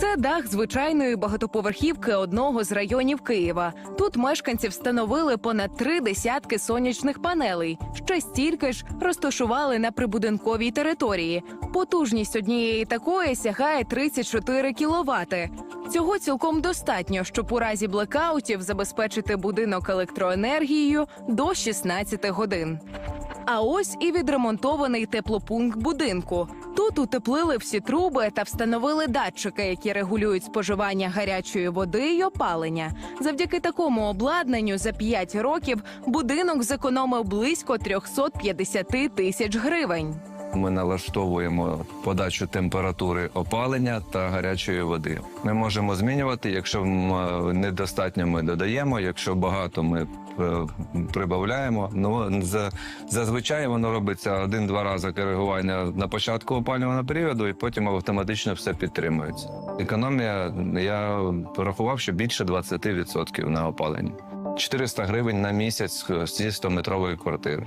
Це дах звичайної багатоповерхівки одного з районів Києва. Тут мешканці встановили понад три десятки сонячних панелей. Ще стільки ж розташували на прибудинковій території. Потужність однієї такої сягає 34 кіловати. Цього цілком достатньо, щоб у разі блекаутів забезпечити будинок електроенергією до 16 годин. А ось і відремонтований теплопункт будинку. Тут утеплили всі труби та встановили датчики, які регулюють споживання гарячої води й опалення. Завдяки такому обладнанню за 5 років будинок зекономив близько 350 тисяч гривень. Ми налаштовуємо подачу температури опалення та гарячої води. Ми можемо змінювати. Якщо недостатньо, ми додаємо. Якщо багато, ми е, прибавляємо. Ну зазвичай воно робиться один-два рази коригування на початку опалювального періоду, і потім автоматично все підтримується. Економія я порахував, що більше 20% на опаленні. 400 гривень на місяць з 100-метрової квартири.